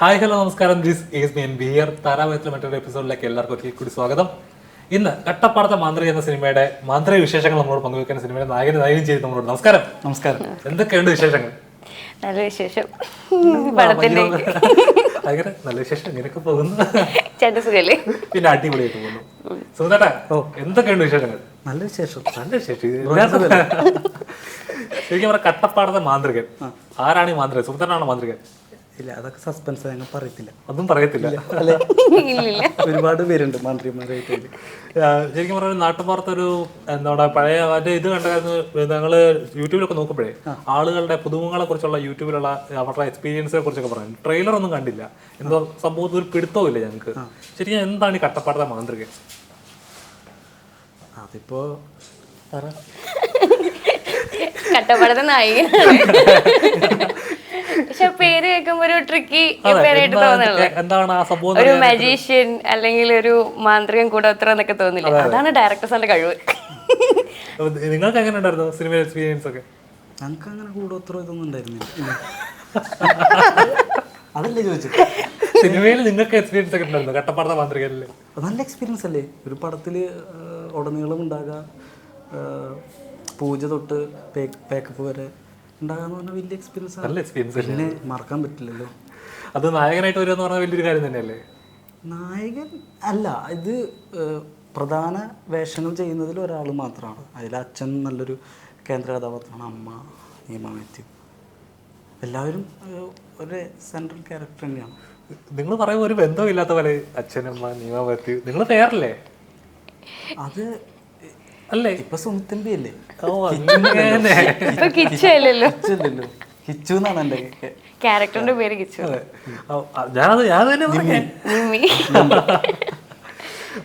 Hi hello നമസ്കാരം. This is mean beer താരാപയത്തിലെ മറ്റൊരു എപ്പിസോഡിലേക്ക് എല്ലാവർക്കും ഒരിക്കൽ കൂടി സ്വാഗതം. ഇന്ന് കട്ടപ്പാടത്തെ മാന്ത്രി എന്ന സിനിമയുടെ മാന്ത്രിക വിശേഷങ്ങൾ നമ്മളോട് പങ്കുവെക്കുന്ന സിനിമയുടെ നായകൻ നായകൻ ചെയ്ത് നമ്മളോട്. നമസ്കാരം. നമസ്കാരം. എന്തൊക്കെയുണ്ട് വിശേഷങ്ങൾ? നല്ല വിശേഷം. ഭയങ്കര നല്ല വിശേഷം. ഇങ്ങനെയൊക്കെ പോകുന്നു. പിന്നെ അടിപൊളിയായിട്ട് പോകുന്നു. സുന്ദരേട്ടാ എന്തൊക്കെയുണ്ട് വിശേഷങ്ങൾ? നല്ല വിശേഷം. നല്ല വിശേഷം. ശരിക്കും പറഞ്ഞ കട്ടപ്പാടത്തെ മാന്ത്രികൻ. ആരാണ് ഈ മാന്ത്രികൻ? സുന്ദരനാണ് മാന്ത്രികൻ? ഇല്ല അതൊക്കെ സസ്പെൻസ് ഞങ്ങൾ പറയത്തില്ല. അതും പറയത്തില്ല. അല്ലെ? ഒരുപാട് പേരുണ്ട് മന്ത്രിമാരായിട്ട്. ശരിക്കും പറഞ്ഞാൽ നാട്ടുപുറത്തൊരു എന്താ പറയുക പഴയ മറ്റേ ഇത് കണ്ടായിരുന്നു ഞങ്ങൾ യൂട്യൂബിലൊക്കെ നോക്കുമ്പോഴേ ആളുകളുടെ പുതുമുഖങ്ങളെ കുറിച്ചുള്ള യൂട്യൂബിലുള്ള അവരുടെ എക്സ്പീരിയൻസിനെ കുറിച്ചൊക്കെ പറഞ്ഞു ട്രെയിലർ ഒന്നും കണ്ടില്ല. എന്തോ സംഭവത്തിൽ ഒരു പിടുത്തവും ഇല്ല ഞങ്ങൾക്ക് ശരിക്കും എന്താണ് ഈ കട്ടപ്പാടത്തെ മാന്ത്രിക? അതിപ്പോ കട്ടപ്പാടത്തെ നായിക. പക്ഷെ പേര് കേൾക്കുമ്പോ ഒരു ട്രിക്കി പേരായിട്ട് എന്താ- എന്താണ് ആ സംഭവം ഒരു മജീഷ്യൻ അല്ലെങ്കിൽ ഒരു മാന്ത്രികൻ കൂടോത്ര എന്നൊക്കെ തോന്നില്ല. അതാണ് ഡയറക്ടേഴ്സിന്റെ കഴിവ്. നിങ്ങൾക്ക് എങ്ങനെ ഉണ്ടായിരുന്നു സിനിമ എക്സ്പീരിയൻസ് ഒക്കെ? ഞങ്ങൾക്ക് അങ്ങനെ കൂടോത്ര ഇതൊന്നും ഉണ്ടായിരുന്നില്ല. അതല്ലേ ചോദിച്ചത്. സിനിമയിൽ നിങ്ങൾക്ക് എക്സ്പീരിയൻസ് ഒക്കെ ഉണ്ടായിരുന്നു? കട്ടപ്പാടത്തെ മാന്ത്രികനിൽ അത് നല്ല എക്സ്പീരിയൻസ് അല്ലേ? ഒരു പടത്തിൽ ഉടനീളം ഉണ്ടാകുക പൂജ തൊട്ട് പേക്കപ്പ് വരെ ഉണ്ടാകാന്ന് പറഞ്ഞാൽ വലിയ എക്സ്പീരിയൻസ് നല്ല എക്സ്പീരിയൻസ് പിന്നെ മറക്കാൻ പറ്റില്ലല്ലോ. അത് നായകനായിട്ട് വരിക എന്ന് പറഞ്ഞാൽ വലിയൊരു കാര്യം തന്നെയല്ലേ? നായകൻ അല്ല ഇത് പ്രധാന വേഷങ്ങൾ ചെയ്യുന്നതിൽ ഒരാൾ മാത്രമാണ് അതിൽ അച്ഛൻ നല്ലൊരു കേന്ദ്ര കഥാപാത്രമാണ് അമ്മ നിയമ മാത്യു. എല്ലാവരും ഒരു സെൻട്രൽ ക്യാരക്ടർ തന്നെയാണ്. നിങ്ങൾ പറയുമ്പോൾ ഒരു ബന്ധമില്ലാത്ത പോലെ അച്ഛനമ്മ നിയമ മാത്യു. നിങ്ങൾ പേരല്ലേ അത് അല്ലേ? ഇപ്പൊ സുമിത്തൻ ബി അല്ലേ? ഓ അങ്ങനെ. ഇപ്പൊ കിച്ചു അല്ലല്ലോ. കിച്ചല്ലോ കിച്ചു എന്നാണ് എന്റെ ക്യാരക്ടറിന്റെ പേര് കിച്ചു. ഞാനത് ഞാൻ തന്നെ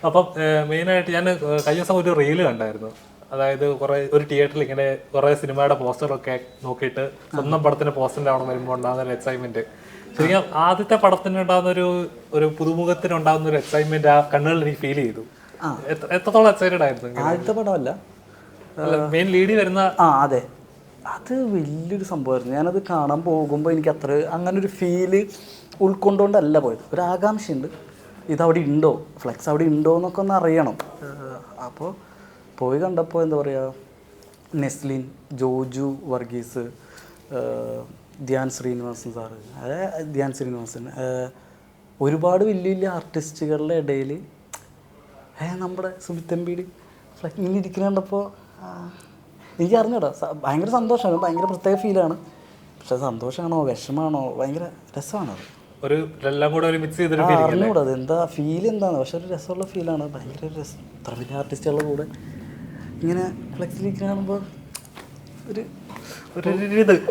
അപ്പം മെയിനായിട്ട് ഞാൻ കഴിഞ്ഞ ദിവസം ഒരു റീൽ കണ്ടായിരുന്നു. അതായത് കുറെ ഒരു തിയേറ്ററിൽ ഇങ്ങനെ കുറെ സിനിമയുടെ പോസ്റ്ററൊക്കെ നോക്കിയിട്ട് സ്വന്തം പടത്തിന്റെ പോസ്റ്ററിന്റെ അവിടെ വരുമ്പോൾ ഉണ്ടാകുന്ന ഒരു എക്സൈറ്റ്മെന്റ് ശരിക്കും ആദ്യത്തെ പടത്തിന് ഉണ്ടാകുന്ന ഒരു ഒരു പുതുമുഖത്തിന് ഉണ്ടാകുന്ന ഒരു എക്സൈറ്റ്മെന്റ് ആ കണ്ണുകളിൽ എനിക്ക് ഫീൽ ചെയ്തു. എത്രത്തോളം എക്സൈറ്റഡ് ആയിരുന്നു ആദ്യത്തെ പടമല്ല. മെയിൻ ലീഡിൽ വരുന്ന ആ അതെ. അത് വലിയൊരു സംഭവമായിരുന്നു. ഞാനത് കാണാൻ പോകുമ്പോൾ എനിക്ക് അത്ര അങ്ങനെ ഒരു ഫീൽ ഉൾക്കൊണ്ടുകൊണ്ടല്ല പോയത്. ഒരു ആകാംക്ഷയുണ്ട്. ഇതവിടെ ഉണ്ടോ? ഫ്ലെക്സ് അവിടെ ഉണ്ടോ എന്നൊക്കെ ഒന്ന് അറിയണം. അപ്പോൾ പോയി കണ്ടപ്പോൾ എന്താ പറയുക നെസ്ലിൻ ജോജു വർഗീസ് ധ്യാൻ ശ്രീനിവാസൻ സാറ്. അതായത് ധ്യാൻ ശ്രീനിവാസൻ. ഒരുപാട് വലിയ വലിയ ആർട്ടിസ്റ്റുകളുടെ ഇടയിൽ നമ്മുടെ സുമിത്തമ്പീടി ഇങ്ങനെ ഇരിക്കുന്ന കണ്ടപ്പോൾ എനിക്ക് അറിഞ്ഞൂടാ ഭയങ്കര സന്തോഷമാണ് ഭയങ്കര പ്രത്യേക ഫീലാണ് പക്ഷെ സന്തോഷമാണോ വിഷമാണോ ഭയങ്കര രസമാണത്. ഒരു എല്ലാം കൂടെ ഒരു മിക്സ് അറിഞ്ഞൂടാ അത് എന്താ ഫീൽ എന്താണ് പക്ഷെ ഒരു രസമുള്ള ഫീലാണ് ഭയങ്കര രസം. ഇത്ര വലിയ ആർട്ടിസ്റ്റുകളുടെ കൂടെ ഇങ്ങനെ ഫ്ലെക്സിലിരിക്കുന്ന കാണുമ്പോൾ ഒരു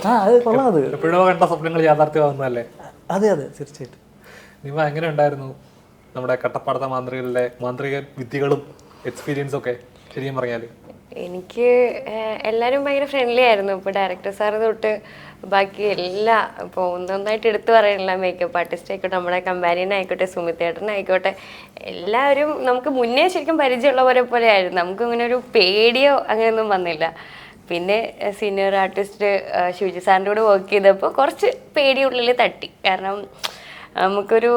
ആ അത് കൊള്ളാം അത്. എപ്പോഴോ കണ്ട സ്വപ്നങ്ങൾ യാഥാർത്ഥ്യമാകുന്നതല്ലേ? അതെ അതെ തീർച്ചയായിട്ടും. നീ ഭയങ്കര ഉണ്ടായിരുന്നു. നമ്മുടെ കട്ടപ്പാടത്തെ മാന്ത്രികളുടെ മാന്ത്രിക വിദ്യകളും എക്സ്പീരിയൻസും ഒക്കെ ശരിക്കും പറഞ്ഞാൽ എനിക്ക് എല്ലാവരും ഭയങ്കര ഫ്രണ്ട്ലി ആയിരുന്നു. ഇപ്പോൾ ഡയറക്ടർ സാർ തൊട്ട് ബാക്കി എല്ലാ ഇപ്പോൾ ഒന്നൊന്നായിട്ട് എടുത്തു പറയാനുള്ള മേക്കപ്പ് ആർട്ടിസ്റ്റ് ആയിക്കോട്ടെ നമ്മുടെ കമ്പാനിയൻ ആയിക്കോട്ടെ സുമിത്തേട്ടനായിക്കോട്ടെ എല്ലാവരും നമുക്ക് മുന്നേ ശരിക്കും പരിചയമുള്ളവരെ പോലെ ആയിരുന്നു. നമുക്ക് ഇങ്ങനെ ഒരു പേടിയോ അങ്ങനെയൊന്നും വന്നില്ല. പിന്നെ സീനിയർ ആർട്ടിസ്റ്റ് ശിവജി സാറിന്റെ കൂടെ വർക്ക് ചെയ്തപ്പോൾ കുറച്ച് പേടി ഉള്ളിൽ തട്ടി. കാരണം നമുക്കൊരു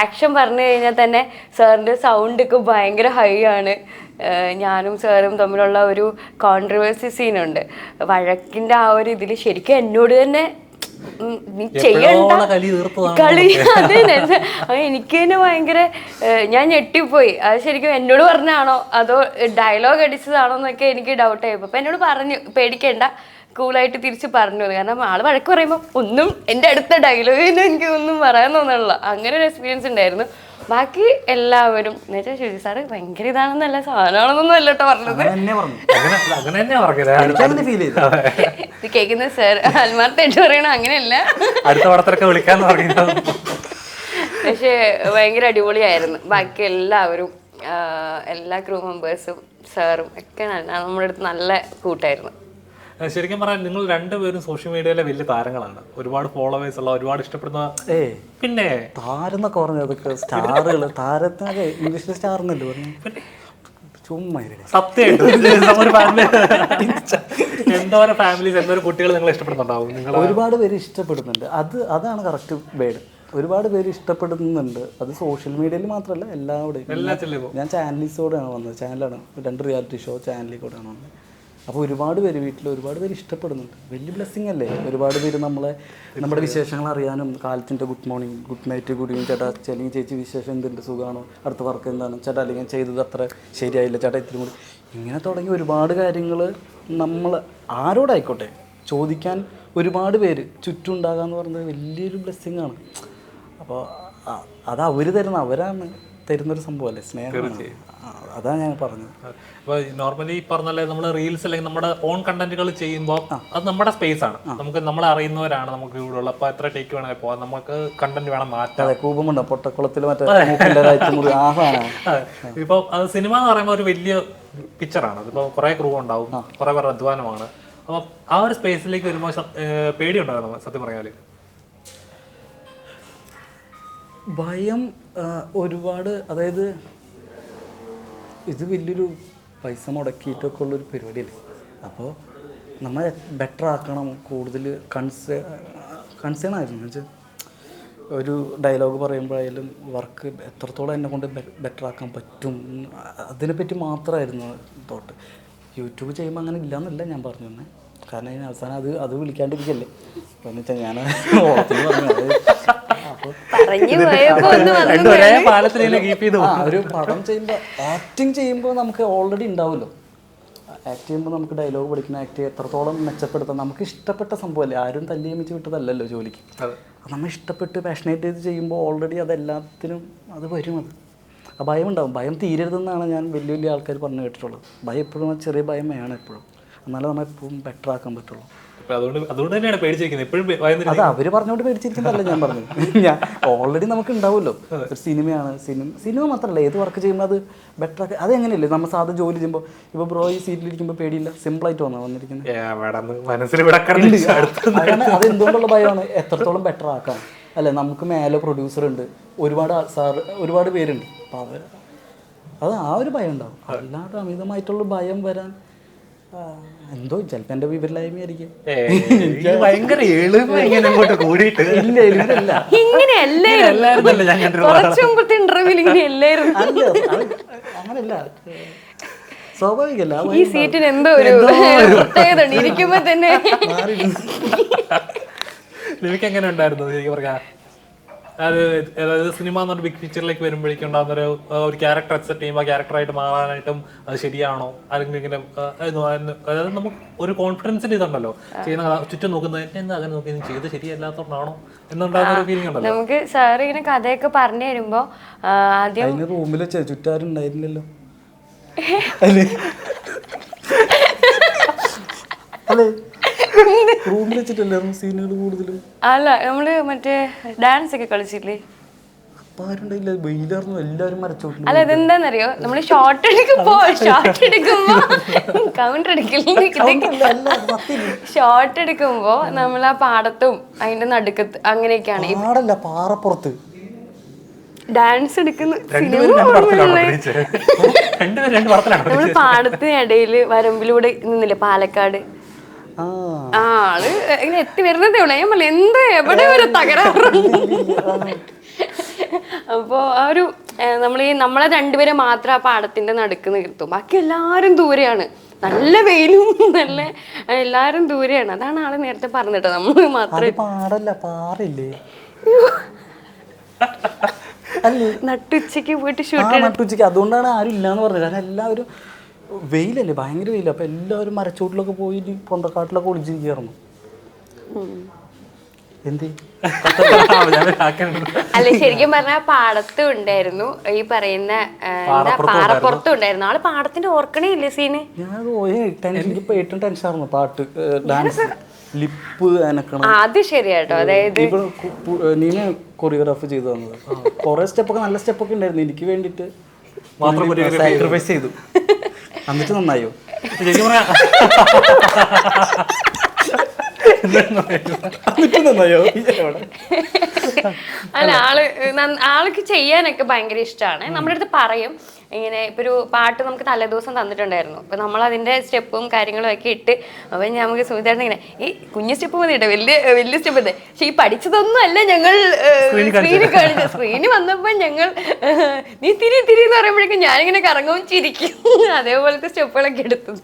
ആക്ഷൻ പറഞ്ഞു കഴിഞ്ഞാൽ തന്നെ സാറിന്റെ സൗണ്ട് ഒക്കെ ഭയങ്കര ഹൈ ആണ്. ഞാനും സാറും തമ്മിലുള്ള ഒരു കോൺട്രവേഴ്സി സീനുണ്ട് വഴക്കിന്റെ ആ ഒരു ഇതിൽ ശരിക്കും എന്നോട് തന്നെ നീ ചെയ്യണ്ട. കളി അതെ എനിക്ക് തന്നെ ഭയങ്കര ഞാൻ ഞെട്ടിപ്പോയി. അത് ശരിക്കും എന്നോട് പറഞ്ഞാണോ അതോ ഡയലോഗ് അടിച്ചതാണോ എന്നൊക്കെ എനിക്ക് ഡൗട്ട് ആയപ്പോൾ അപ്പം എന്നോട് പറഞ്ഞു പേടിക്കണ്ട. കൂളായിട്ട് തിരിച്ച് പറഞ്ഞു. കാരണം ആൾ വഴക്ക് പറയുമ്പോൾ ഒന്നും എന്റെ അടുത്ത ഡയലോഗിന് എനിക്ക് ഒന്നും പറയാൻ അങ്ങനെ ഒരു എക്സ്പീരിയൻസ് ഉണ്ടായിരുന്നു. ബാക്കി എല്ലാവരും എന്ന് വെച്ചാൽ ശുചി സാറ് ഭയങ്കര ഇതാണെന്നല്ല സാധനമാണെന്നൊന്നും അല്ല കേട്ടോ പറഞ്ഞത്. ഇത് കേൾക്കുന്ന സർ ആത്മാർത്ഥ പറയണ അങ്ങനെയല്ല. അടുത്ത പടത്തിലൊക്കെ വിളിക്കാന്ന് പറയുന്നത് പക്ഷേ ഭയങ്കര അടിപൊളിയായിരുന്നു. ബാക്കി എല്ലാവരും എല്ലാ ക്രൂ മെമ്പേഴ്സും സാറും ഒക്കെ നല്ല നമ്മുടെ അടുത്ത് നല്ല കൂട്ടായിരുന്നു. ശരിക്കും പറയാൻ നിങ്ങൾ രണ്ടുപേരും സോഷ്യൽ മീഡിയയിലെ വലിയ താരങ്ങളാണ്. ഒരുപാട് ഫോളോവേഴ്സ് ഉള്ള ഒരുപാട് ഇഷ്ടപ്പെടുന്ന ഏ പിന്നെ താരെന്നൊക്കെ പറഞ്ഞു അതൊക്കെ സ്റ്റാറുകൾ താരത്തിനൊക്കെ ഇംഗ്ലീഷിൽ സ്റ്റാർ എന്നല്ലേ പറഞ്ഞു ചുമ്മാ എന്തോരം ഫാമിലീസ് എന്തോരം കുട്ടികൾ നിങ്ങൾ ഇഷ്ടപ്പെടുന്നുണ്ടാവും. നിങ്ങൾ ഒരുപാട് പേര് ഇഷ്ടപ്പെടുന്നുണ്ട്. അത് അതാണ് കറക്റ്റ് വേർഡ്. ഒരുപാട് പേര് ഇഷ്ടപ്പെടുന്നുണ്ട്. അത് സോഷ്യൽ മീഡിയയിൽ മാത്രമല്ല എല്ലാവിടെയും. ഞാൻ ചാനലിസോടെയാണ് വന്നത്. ചാനലാണ് രണ്ട് റിയാലിറ്റി ഷോ ചാനലിൽ കൂടെയാണ് വന്നത്. അപ്പോൾ ഒരുപാട് പേര് വീട്ടിൽ ഒരുപാട് പേര് ഇഷ്ടപ്പെടുന്നുണ്ട്. വലിയ ബ്ലെസ്സിങ് അല്ലേ? ഒരുപാട് പേര് നമ്മളെ നമ്മുടെ വിശേഷങ്ങൾ അറിയാനും കാലത്തിന്റെ good morning good night good evening ചേട്ടാ അല്ലെങ്കിൽ ചേച്ചി വിശേഷം എന്തുണ്ട്? സുഖമാണോ അടുത്ത വർക്ക് എന്താണ്? ചേട്ടാ അല്ലെങ്കിൽ ചെയ്തത് അത്ര ശരിയായില്ല. ചേട്ടാ ഇത്തിരി കൂടി ഇങ്ങനെ തുടങ്ങി ഒരുപാട് കാര്യങ്ങൾ നമ്മൾ ആരോടായിക്കോട്ടെ ചോദിക്കാൻ ഒരുപാട് പേര് ചുറ്റുണ്ടാകുക എന്ന് പറയുന്നത് വലിയൊരു ബ്ലെസ്സിങ് ആണ്. അപ്പോൾ അത് അവർ തരുന്ന അവരാണ് തരുന്നൊരു സംഭവമല്ലേ സ്നേഹം ആ, അതാണ് ഞാൻ പറഞ്ഞത്. അപ്പോൾ നോർമലി പറഞ്ഞല്ലേ നമ്മൾ റീൽസ് അല്ലെങ്കിൽ നമ്മുടെ ഓൺ കണ്ടന്റുകൾ ചെയ്യുമ്പോൾ അത് നമ്മുടെ സ്പേസ് ആണ്. നമുക്ക് നമ്മളെ അറിയുന്നവരാണ് നമുക്ക് ഇവിടെ ഉള്ളത് അപ്പോൾ എത്ര ടേക്ക് വേണമെങ്കിൽ പോകാം. നമുക്ക് കണ്ടന്റ് വേണം മാറ്റാം അതെ. കൂപമുണ്ട് പൊട്ടക്കുളത്തിൽ മറ്റേ ആ അത്. സിനിമ എന്ന് പറയുമ്പോൾ ഒരു വലിയ പിക്ചറാണ് അതിപ്പോൾ കുറേ ക്രൂ ഉണ്ടാവും. കുറേ പേരുടെ അധ്വാനമാണ്. അപ്പോൾ ആ ഒരു സ്പേസിലേക്ക് വരുമ്പോൾ പേടിയുണ്ടായിരുന്നു? സത്യം പറഞ്ഞാൽ. ഭയം ഒരുപാട് അതായത് ഇത് വലിയൊരു പൈസ മുടക്കിയിട്ടൊക്കെ ഉള്ളൊരു പരിപാടിയല്ലേ? അപ്പോൾ നമ്മൾ ബെറ്റർ ആക്കണം കൂടുതൽ കൺസേ കൺസേൺ ആയിരുന്നു. വെച്ചാൽ ഒരു ഡയലോഗ് പറയുമ്പോഴായാലും വർക്ക് എത്രത്തോളം എന്നെ കൊണ്ട് ബെറ്റർ ആക്കാൻ പറ്റും അതിനെപ്പറ്റി മാത്രമായിരുന്നു തോട്ട് യൂട്യൂബ് ചെയ്യുമ്പോൾ അങ്ങനെ ഇല്ലയെന്നല്ല ഞാൻ പറഞ്ഞു തന്നെ. കാരണം അവസാനം അത് അത് വിളിക്കാണ്ടിരിക്കല്ലേ. എന്ന് വെച്ചാൽ ഞാൻ ഓളത്തിൽ പറഞ്ഞു ഒരേ പടം ചെയ്യുമ്പോൾ ആക്ടിങ് ചെയ്യുമ്പോൾ നമുക്ക് ഓൾറെഡി ഉണ്ടാവുമല്ലോ. ആക്ട് ചെയ്യുമ്പോൾ നമുക്ക് ഡയലോഗ് പഠിക്കുന്ന ആക്ട് എത്രത്തോളം മെച്ചപ്പെടുത്താം. നമുക്ക് ഇഷ്ടപ്പെട്ട സംഭവമല്ലേ? ആരും തല്ലിയമിച്ച് വിട്ടതല്ലല്ലോ ജോലിക്ക്. നമ്മൾ ഇഷ്ടപ്പെട്ട് പാഷനേറ്റ് ചെയ്ത് ചെയ്യുമ്പോൾ ഓൾറെഡി അതെല്ലാത്തിനും അത് വരും അത്. ആ ഭയം ഉണ്ടാവും. ഭയം തീരരുതെന്നാണ് ഞാൻ വലിയ വലിയ ആൾക്കാർ പറഞ്ഞു കേട്ടിട്ടുള്ളത്. ഭയം എപ്പോഴും ചെറിയ ഭയം വേണം എപ്പോഴും. എന്നാലേ നമ്മൾ എപ്പോഴും ബെറ്റർ ആക്കാൻ പറ്റുള്ളൂ. അതുകൊണ്ട് അതുകൊണ്ട് തന്നെയാണ് പേടിച്ചിരിക്കുന്നത്. എപ്പോഴും അത് അവർ പറഞ്ഞോണ്ട് പേടിച്ചിരിക്കുന്നതല്ല ഞാൻ പറഞ്ഞു ഞാൻ ഓൾറെഡി നമുക്ക് ഉണ്ടാവുമല്ലോ ഒരു സിനിമയാണ് സിനിമ സിനിമ മാത്രമല്ല ഏത് വർക്ക് ചെയ്യുമ്പോൾ അത് ബെറ്റർ ആക്കി അത് എങ്ങനെയല്ലേ? നമ്മൾ സാധാരണ ജോലി ചെയ്യുമ്പോൾ ഇപ്പോൾ ബ്രോ ഈ സീറ്റിലിരിക്കുമ്പോൾ പേടിയില്ല സിമ്പിൾ ആയിട്ട് വന്നാ വന്നിരിക്കുന്നത് അത് എന്തുകൊണ്ടുള്ള ഭയമാണ്? എത്രത്തോളം ബെറ്റർ ആക്കാം? അല്ലെ നമുക്ക് മേലെ പ്രൊഡ്യൂസർ ഉണ്ട് ഒരുപാട് സാർ ഒരുപാട് പേരുണ്ട്. അപ്പം അവർ അത് ആ ഒരു ഭയം ഉണ്ടാവും. അല്ലാതെ അമിതമായിട്ടുള്ള ഭയം വരാൻ എന്തോ ചിലപ്പോൾ എന്റെ ഭയങ്കര എളുപ്പം ഇങ്ങനെ അങ്ങോട്ട് കൂടിയിട്ട്. ഇല്ല കുറച്ചു മുമ്പത്തെ ഇന്റർവ്യൂവിൽ ഇങ്ങനെയല്ലായിരുന്നു. അല്ല അങ്ങനല്ല. സ്വാഭാവികല്ല ഈ സീറ്റിന് എന്തോ ഒരു പ്രത്യേകത ഇരിക്കുമ്പോ തന്നെ നിനക്ക് എങ്ങനെ ഉണ്ടായിരുന്നു? ശരിക്കും പറഞ്ഞാ അത് അതായത് സിനിമ എന്നൊരു ബിഗ് പിക്ചറിലേക്ക് വരുമ്പോഴേക്കും ഉണ്ടാകുന്ന ഒരു ഒരു ക്യാരക്ടർ അക്സെപ്റ്റ് ചെയ്യുമ്പോൾ ക്യാരക്ടറായിട്ട് മാറാനായിട്ടും അത് ശരിയാണോ? അല്ലെങ്കിൽ ഇങ്ങനെ ആ, അതായത് നമുക്ക് ഒരു കോൺഫിഡൻസിന്റെ ഇതുണ്ടല്ലോ. ചെയ്യുന്ന ചുറ്റും നോക്കുന്നത് എന്താ അങ്ങനെ നോക്കി ചെയ്ത് ശരിയല്ലാത്തോണ്ടാണോ? എന്നുണ്ടാകുന്ന ഒരു ഫീലിംഗ് ഉണ്ടല്ലോ. നമുക്ക് സാർ ഇങ്ങനെ കഥയൊക്കെ പറഞ്ഞു തരുമ്പോ ആദ്യം റൂമിൽ അല്ലേ? അല്ലേ? റൂമിൽ വെച്ചിട്ടല്ലായിരുന്നു സീനുകൾ കൂടുതലും? അല്ല നമ്മൾ മറ്റേ ഡാൻസ് ഒക്കെ കളിച്ചില്ലേ അല്ല ഇതെന്താന്നറിയോ? നമ്മൾ ഷോർട്ട് എടുക്കുമ്പോ ഷോർട്ട് എടുക്കുമ്പോ കൗണ്ടർ എടുക്കില്ല? ഷോർട്ട് എടുക്കുമ്പോ നമ്മൾ ആ പാടത്തും അതിന്റെ നടുക്കത്ത് അങ്ങനെയൊക്കെയാണ്. പാടല്ല പാറപ്പുറത്ത്. ഡാൻസ് എടുക്കുന്ന? രണ്ടുപേരും രണ്ട് പടത്തിലാണോ വരമ്പിലൂടെ നിന്നില്ലേ? പാലക്കാട്. ആൾ ഇങ്ങനെ എത്തി വരുന്നതേ ഉള്ളൂ. ഞാൻ പറഞ്ഞു എന്ത് എവിടെ ഒരു തകരാറുണ്ട് അപ്പോ ആ ഒരു നമ്മൾ ഈ നമ്മളെ രണ്ടുപേരെ മാത്രം ആ പാടത്തിന്റെ നടുക്ക് നിർത്തും. ബാക്കി എല്ലാരും ദൂരെയാണ്. നല്ല വെയിലും നല്ല എല്ലാരും ദൂരെയാണ്. അതാണ് ആൾ നേരത്തെ പറഞ്ഞിട്ട് നമ്മൾ മാത്രം. നട്ടുച്ചക്ക് പാടല്ല പാറില്ലേ അല്ലേ. നട്ടുച്ചയ്ക്ക് പോയിട്ട് ഷൂട്ട് നട്ടുച്ചയ്ക്ക്. അതുകൊണ്ടാണ് ആരും ഇല്ലാന്ന് പറഞ്ഞത്. കാരണം എല്ലാവരും വെയിലല്ലേ? ഭയങ്കര വെയിൽ അപ്പൊ എല്ലാവരും മരച്ചോട്ടിലൊക്കെ പോയി പൊന്തക്കാട്ടിലൊക്കെ ഒളിച്ചിരിക്കുന്നു എന്ത്? ആക്കണുണ്ട്. അല്ല ശരിക്കും പറഞ്ഞാൽ പാടത്തും ഉണ്ടായിരുന്നു. ഈ പറയുന്ന പാറപ്പുറത്തും ഉണ്ടായിരുന്നു. ആൾ പാടത്തിന്റെ ഓർക്കണേ ഇല്ലേ സീന്? ഞാൻ ഏറ്റവും ടെൻഷൻ ആയിരുന്നു പാട്ട്. ഡാൻസ് ലിപ്പ് അനക്കണം. അത് ശരിയാട്ടോ. അതായത് നീന കൊറിയോഗ്രാഫ് ചെയ്തു തന്നത്. കുറെ സ്റ്റെപ്പൊക്കെ നല്ല സ്റ്റെപ്പൊക്കെ ഉണ്ടായിരുന്നു. എനിക്ക് വേണ്ടിട്ട് മാത്രം സാക്രിഫൈസ് ചെയ്തു. എന്നിട്ട് നന്നായോ? ശരിക്കും എവിടെ? അല്ല ആൾ ആൾക്ക് ചെയ്യാനൊക്കെ ഭയങ്കര ഇഷ്ടമാണ് നമ്മുടെ അടുത്ത് പറയും. ഇങ്ങനെ ഇപ്പൊ ഒരു പാട്ട് നമുക്ക് തലേദിവസം തന്നിട്ടുണ്ടായിരുന്നു. അപ്പൊ നമ്മൾ അതിന്റെ സ്റ്റെപ്പും കാര്യങ്ങളും ഒക്കെ ഇട്ട് അപ്പൊ നമുക്ക് സുമിതേട്ടൻ ഇങ്ങനെ ഈ കുഞ്ഞു സ്റ്റെപ്പ് മതി കേട്ടോ വലിയ വലിയ സ്റ്റെപ്പ് ഇത് പക്ഷെ ഈ പഠിച്ചതൊന്നും അല്ല ഞങ്ങൾ സ്ക്രീനിൽ കാണിച്ചത് സ്ക്രീനിൽ വന്നപ്പോ ഞങ്ങൾ നീ തിരി തിരി എന്ന് പറയുമ്പോഴേക്കും ഞാനിങ്ങനെ കറങ്ങും ചിരിക്കും. അതേപോലത്തെ സ്റ്റെപ്പുകളൊക്കെ എടുത്തത്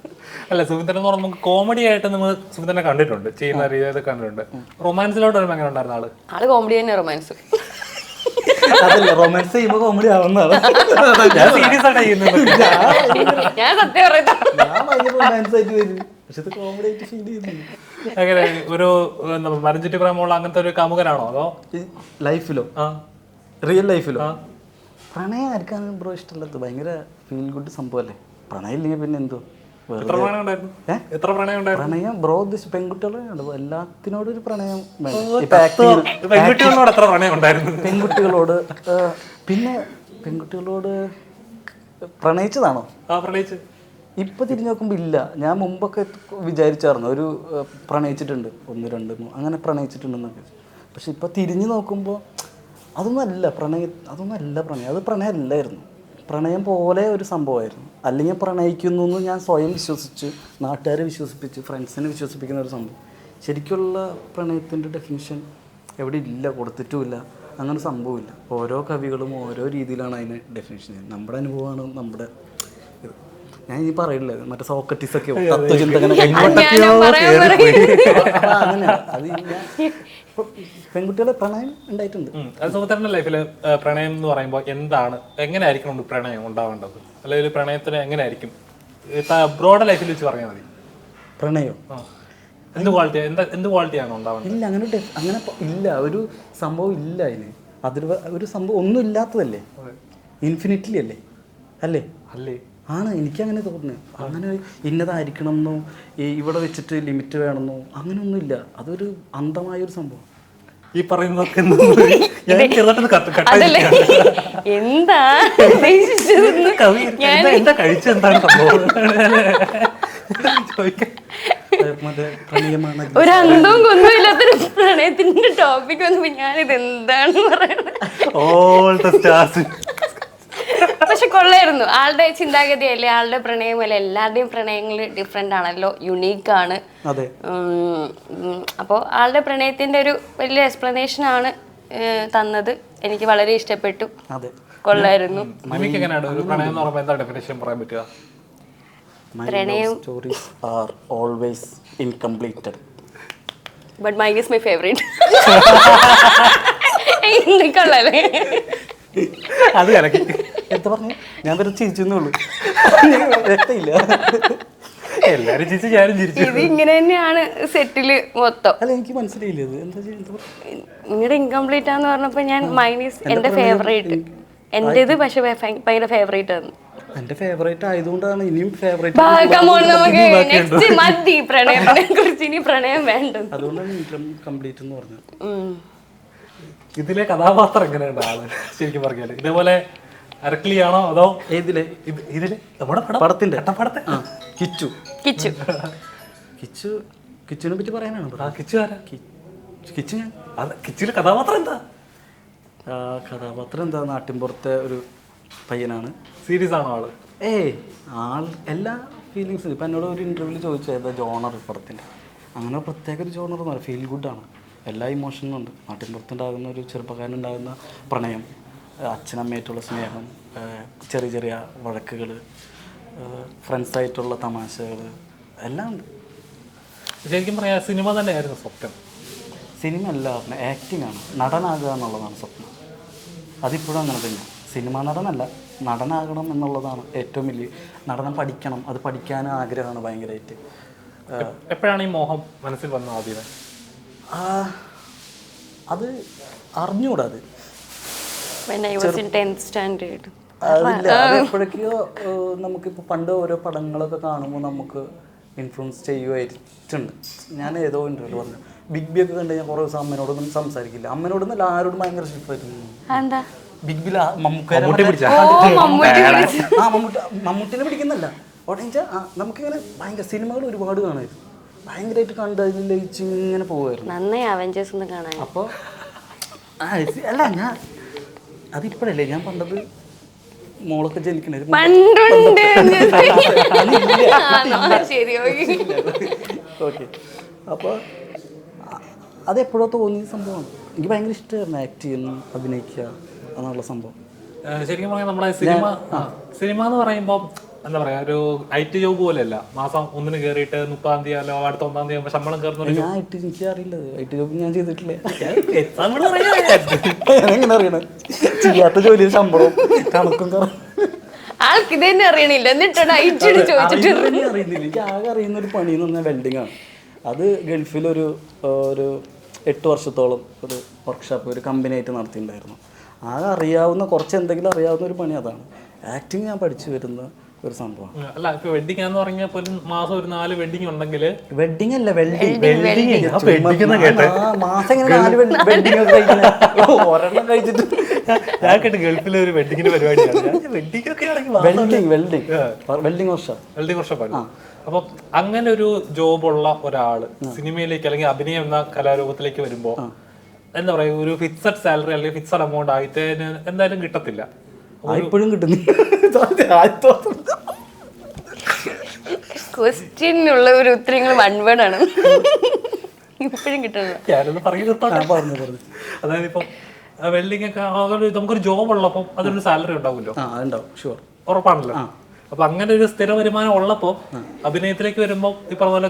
അല്ല സുമിത്രൻ എന്ന് കോമഡി ആയിട്ട് നമ്മൾ സുമിത്രനെ കണ്ടിട്ടുണ്ട്. ചെയ്യുന്ന രീതിയിൽ കണ്ടിട്ടുണ്ട്. റൊമാൻസിലോട്ട് വരുമ്പോൾ എങ്ങനെ ഉണ്ടായിരുന്ന ആൾ? ആൾ കോമഡി തന്നെ റൊമാൻസ്. അതല്ല റൊമാൻസ് ചെയ്യുമ്പോ കോമഡി ആവുന്നതാണ്. ഞാൻ സീരിയസ് ആണ് ചെയ്യുന്നത്. ഞാൻ സത്യം പറയുന്നത്. ഞാൻ ഭയങ്കര റൊമാൻസ് ആയിട്ട് വരും. പക്ഷെ ഇത് കോമഡി ആയിട്ട് ഫീൽ ചെയ്യുന്നു. അങ്ങനെ ഒരു മരഞ്ചുറ്റി പ്രേമുള്ള അങ്ങനത്തെ ഒരു കാമുകനാണോ അതോ? ലൈഫിലോ? ആ. റിയൽ ലൈഫിലോ പ്രണയം ആർക്കാണ് ബ്രോ ഇഷ്ടമല്ലാത്തത് ഭയങ്കര ഫീൽ ഗുഡ് സംഭവമല്ലേ പ്രണയം ഇല്ലെങ്കിൽ പിന്നെ എന്തോ പ്രണയം എത്ര പ്രണയം പ്രണയം ബ്രോ ദിസ് പെൺകുട്ടികളെ എല്ലാത്തിനോടും ഒരു പ്രണയം പെൺകുട്ടികളോട് എത്ര പ്രണയം ഉണ്ടായിരുന്നു? പെൺകുട്ടികളോട് പിന്നെ പെൺകുട്ടികളോട് പ്രണയിച്ചതാണോ? ആ പ്രണയിച്ച്. ഇപ്പൊ തിരിഞ്ഞു നോക്കുമ്പോ ഇല്ല. ഞാൻ മുമ്പൊക്കെ വിചാരിച്ചായിരുന്നു. ഒരു പ്രണയിച്ചിട്ടുണ്ട്. ഒന്ന് രണ്ട് അങ്ങനെ പ്രണയിച്ചിട്ടുണ്ടെന്നൊക്കെ. പക്ഷെ ഇപ്പൊ തിരിഞ്ഞു നോക്കുമ്പോൾ അതൊന്നും അല്ല പ്രണയ അതൊന്നും അല്ല പ്രണയം. അത് പ്രണയമല്ലായിരുന്നു. പ്രണയം പോലെ ഒരു സംഭവമായിരുന്നു. അല്ലെങ്കിൽ പ്രണയിക്കുന്നു എന്ന് ഞാൻ സ്വയം വിശ്വസിച്ച് നാട്ടുകാരെ വിശ്വസിപ്പിച്ച് ഫ്രണ്ട്സിനെ വിശ്വസിപ്പിക്കുന്ന ഒരു സംഭവം. ശരിക്കുള്ള പ്രണയത്തിന്റെ ഡെഫിനിഷൻ എവിടെ ഇല്ല കൊടുത്തിട്ടുമില്ല. അങ്ങനെ സംഭവമില്ല. ഓരോ കവികളും ഓരോ രീതിയിലാണ് അതിനെ ഡെഫിനിഷൻ ചെയ്യുന്നത്. നമ്മുടെ അനുഭവമാണ് നമ്മുടെ ഞാൻ ഇനി പറയില്ല. മറ്റേ സോക്രട്ടീസ് ഒക്കെ തത്വചിന്തകനെ അങ്ങനെയാണ് അത് പെൺകുട്ടികളെ പ്രണയം ഉണ്ടായിട്ടുണ്ട്. അത് സുമിത്രന്റെ ലൈഫിൽ പ്രണയം എന്ന് പറയുമ്പോൾ എന്താണ്? എങ്ങനെയായിരിക്കണം പ്രണയം ഉണ്ടാവേണ്ടത്? അല്ലെങ്കിൽ പ്രണയത്തിന് എങ്ങനെയായിരിക്കും? ബ്രോഡ് ലൈഫിൽ വെച്ച് പറഞ്ഞാൽ മതി. പ്രണയം? എന്ത് ക്വാളിറ്റി എന്താ എന്ത് ക്വാളിറ്റിയാണ് ഉണ്ടാവുന്നത് ഇല്ല അങ്ങനെ അങ്ങനെ ഇല്ല ഒരു സംഭവം ഇല്ല അതിന്. അതിൽ ഒരു സംഭവം ഒന്നും ഇല്ലാത്തതല്ലേ? ഇൻഫിനിറ്റ്ലി അല്ലേ? അല്ലേ? അല്ലേ? ആണ് എനിക്കങ്ങനെ തോന്നുന്നത്. അങ്ങനെ ഇന്നതായിരിക്കണം എന്നോ ഈ ഇവിടെ വെച്ചിട്ട് ലിമിറ്റ് വേണമെന്നോ അങ്ങനെയൊന്നുമില്ല. അതൊരു അന്ധമായൊരു സംഭവം. ഈ പറയുന്നതൊക്കെ എന്ത്? എന്താ കഴിച്ചെന്താണ് സംഭവം? ഒരു അന്തവും കൊന്നും ഇല്ലാത്തൊരു പ്രണയത്തിന്റെ ടോപ്പിക് വന്നപ്പോ ഞാനിത് എന്താണ് പറയുന്നത് ഓൾ ദ സ്റ്റാർസ് പക്ഷെ കൊള്ളായിരുന്നു. ആളുടെ ചിന്താഗതി അല്ലേ ആളുടെ പ്രണയം അല്ലേ എല്ലാവരുടെയും പ്രണയങ്ങൾ ഡിഫറെന്റ് ആണല്ലോ യുണീക്ക് ആണ്. അതെ. അപ്പോൾ ആളുടെ പ്രണയത്തിന്റെ ഒരു വലിയ എക്സ്പ്ലനേഷൻ ആണ് തന്നത്. എനിക്ക് വളരെ ഇഷ്ടപ്പെട്ടു. അതെ. കൊള്ളായിരുന്നു. മിമിക്ക് എങ്ങനെയാണ് ഒരു പ്രണയം stories are always incompleted but my is my favourite അത് കലക്കി. എന്താ പറഞ്ഞു? ഞാൻ വെറുതെ ചിരിച്ചെന്നുള്ളൂ വ്യക്തയില്ല എല്ലാരും ചിരിച്ചു ഞാനും ചിരിച്ചു. ഇത് ഇങ്ങനെ തന്നെയാണ് സെറ്റിൽ മൊത്തം. അല്ല എനിക്ക് മനസ്സിലായില്ല ഇത്. എന്താ എന്താ പറഞ്ഞെ? നിങ്ങളുടെ ഇൻകംപ്ലീറ്റ് ആന്ന് പറഞ്ഞപ്പോ ഞാൻ മൈനീസ് എന്റെ ഫേവറേറ്റ് എന്റേത് പക്ഷെ ഭയ- ഭയങ്കര ഫേവറേറ്റ് ആണ്. എന്റെ ഫേവറേറ്റ് ആയതുകൊണ്ടാണ് ഇനിയും ഫേവറേറ്റ് നമുക്ക് മതി പ്രണയത്തിനെ കുറിച്ച് ഇനി പ്രണയം വേണ്ടത്. അതുകൊണ്ടാണ് കംപ്ലീറ്റ് എന്ന് പറഞ്ഞത്. ഇതിലെ കഥാപാത്രം എങ്ങനെയാണ് ആൾ ശരിക്കും പറഞ്ഞാൽ. ഇതേപോലെ അരക്കിളിയാണോ അതോ ഏതിലെ? ഇതിലെ ഇതിൽ? നമ്മുടെ പടം. പടത്തിന്റെ പടത്തെ? കിച്ചു. കിച്ചു. കിച്ചു കിച്ചുവിനെ പറ്റി പറയാനാണ് ആ കിച്ചു ആരാ? കിച്ചു ഞാൻ അത് കിച്ചിലെ കഥാപാത്രം എന്താ? ആ, കഥാപാത്രം എന്താ? നാട്ടിൻപുറത്തെ ഒരു പയ്യനാണ്. സീരിയസ് ആണോ ആൾ? ഏയ് ആൾ എല്ലാ ഫീലിങ്സും ഇപ്പം എന്നോട് ഒരു ഇന്റർവ്യൂവിൽ ചോദിച്ചു ഏതാ ജോണർ പടത്തിന്റെ അങ്ങനെ പ്രത്യേക ഒരു ജോണർ എന്ന് പറയുക ഫീൽ ഗുഡാണ് എല്ലാ ഇമോഷനും ഉണ്ട്. നാട്ടിൻപുറത്തുണ്ടാകുന്ന ഒരു ചെറുപ്പക്കാരനുണ്ടാകുന്ന പ്രണയം. അച്ഛനമ്മയായിട്ടുള്ള സ്നേഹം ചെറിയ ചെറിയ വഴക്കുകൾ ഫ്രണ്ട്സായിട്ടുള്ള തമാശകൾ എല്ലാം ഉണ്ട്. ശരിക്കും പറയാം സിനിമ തന്നെയായിരുന്നു സ്വപ്നം. സിനിമ അല്ല ആക്ടിങ് ആണ്. നടനാകുക എന്നുള്ളതാണ് സ്വപ്നം. അതിപ്പോഴും അങ്ങനെ തന്നെ. സിനിമ നടനല്ല. നടനാകണം എന്നുള്ളതാണ് ഏറ്റവും വലിയ നടനം പഠിക്കണം അത് പഠിക്കാൻ ആഗ്രഹമാണ് ഭയങ്കരമായിട്ട് എപ്പോഴാണ് ഈ മോഹം മനസ്സിൽ വന്നത് ആദ്യമേ അത് അറിഞ്ഞുകൂടാ അത്. When I was in 10th standard. അതില്ല അത് എപ്പോഴൊക്കെയോ നമുക്കിപ്പോൾ പണ്ട് ഓരോ പടങ്ങളൊക്കെ കാണുമ്പോൾ നമുക്ക് ഇൻഫ്ലുവൻസ് ചെയ്യുമായിട്ടുണ്ട് ഞാൻ ഏതോ ഇന്റർവ്യൂ പറഞ്ഞു ബിഗ് ബി ഒക്കെ കണ്ട് ഞാൻ കുറേ ദിവസം അമ്മനോടൊന്നും സംസാരിക്കില്ല. അമ്മനോടൊന്നല്ല ആരോടും ഭയങ്കര ഇഷ്ടമായിരുന്നു ബിഗ് മമ്മൂട്ടി മമ്മൂട്ടിനെ പിടിക്കുന്നല്ല. നമുക്കിങ്ങനെ ഭയങ്കര സിനിമകൾ ഒരുപാട് കാണുമായിരുന്നു. ഭയങ്കരമായിട്ട് കണ്ട് അതിൽ ലയിച്ച് ഇങ്ങനെ പോകുമായിരുന്നു നന്നായി അവഞ്ചേഴ്സ് ഒന്ന് കാണാൻ. അപ്പോൾ അല്ല ഞാൻ അതിപ്പോഴല്ലേ ഞാൻ പണ്ടത് മോളൊക്കെ ജനിക്കണേ. പണ്ടുണ്ട്? ശരി ഓക്കെ. ഓക്കെ. അപ്പോൾ അതെപ്പോഴോ തോന്നിയ സംഭവമാണ്. എനിക്ക് ഭയങ്കര ഇഷ്ടമായിരുന്നു ആക്ട് ചെയ്യുന്നു അഭിനയിക്കുക എന്നുള്ള സംഭവം. ശരിക്കും പറഞ്ഞാൽ നമ്മുടെ സിനിമ സിനിമ എന്ന് പറയുമ്പോൾ എന്താ പറയാ ഒരു ഐ ടി ജോബ് പോലെയല്ല. മാസം ഒന്നിന് കയറിയിട്ട് മുപ്പതാം തീയതി അല്ലോ അടുത്ത ഒന്നാം തീയതി ആകുമ്പോൾ ശമ്പളം കയറുന്ന ഒരു ഞാൻ ഐ ടി എനിക്ക് അറിയില്ല ഐ ടി ജോബ് ഞാൻ ചെയ്തിട്ടില്ല. എങ്ങനെ അറിയണം? ചെയ്യാത്ത ജോലി ശമ്പളം കണക്കും കറ ആൾക്ക് ഇതന്നെ തന്നെ അറിയണില്ല. എന്നിട്ടാണ് അയച്ചിട്ട് ചോദിച്ചിട്ട് അറിയുന്നില്ല, എനിക്ക് ആകെ അറിയുന്ന ഒരു പണി എന്ന് പറഞ്ഞാൽ വെൽഡിംഗ് ആണ്. അത് ഗൾഫിലൊരു ഒരു എട്ട് വർഷത്തോളം ഒരു വർക്ക്ഷോപ്പ് ഒരു കമ്പനി ആയിട്ട് നടത്തിയിട്ടുണ്ടായിരുന്നു. ആകെ അറിയാവുന്ന കുറച്ച് എന്തെങ്കിലും അറിയാവുന്ന ഒരു പണി അതാണ്. ആക്ടിങ് ഞാൻ പഠിച്ചു വരുന്ന ഒരു സംഭവമാണ് അല്ല ഇപ്പൊ വെഡിങ് പറഞ്ഞാൽ മാസം ഒരു നാല് വെഡിങ് ഉണ്ടെങ്കിൽ വെഡിങ് അല്ല വെൽഡിംഗ് മാസം ഇങ്ങനെ നാല് ഒരെണ്ണം കഴിച്ചിട്ട്. ഞാൻ കേട്ട് ഗൾഫിലെ ഒരു വെഡിങ്ങിന്റെ പരിപാടിയാണ്. വെഡിങ് ഒക്കെ വർഷം വെൽഡിങ് അപ്പം അങ്ങനെ ഒരു ജോബുള്ള ഒരാൾ സിനിമയിലേക്ക് അല്ലെങ്കിൽ അഭിനയം എന്ന കലാരൂപത്തിലേക്ക് വരുമ്പോ എന്താ പറയാ ഒരു ഫിക്സഡ് സാലറി അല്ലെങ്കിൽ ഫിക്സഡ് എമൗണ്ട് ആയിട്ട് എന്തായാലും കിട്ടത്തില്ല. ആ, ഇപ്പോഴും കിട്ടുന്നില്ല. ദിവസം. ക്വസ്റ്റ്യനുള്ള ഒരു ഉത്തരങ്ങൾ വൺവേഡ് ആണ്. ഇപ്പോഴും കിട്ടുന്നത് ഞാനൊന്ന് പറയുന്നത് ആ, പറഞ്ഞു പറഞ്ഞു അതായത് ഇപ്പം വെൽഡിംഗ് ഒക്കെ നമുക്കൊരു ജോബ് ഉള്ളപ്പോൾ അതിനൊരു സാലറി ഉണ്ടാവുമല്ലോ? ആ അതുണ്ടാവും ഷുവർ ഉറപ്പാണല്ലോ? അപ്പൊ അങ്ങനെ ഒരു സ്ഥിര വരുമാനം ഉള്ളപ്പോ അഭിനയത്തിലേക്ക് വരുമ്പോൾ ഈ പറഞ്ഞ പോലെ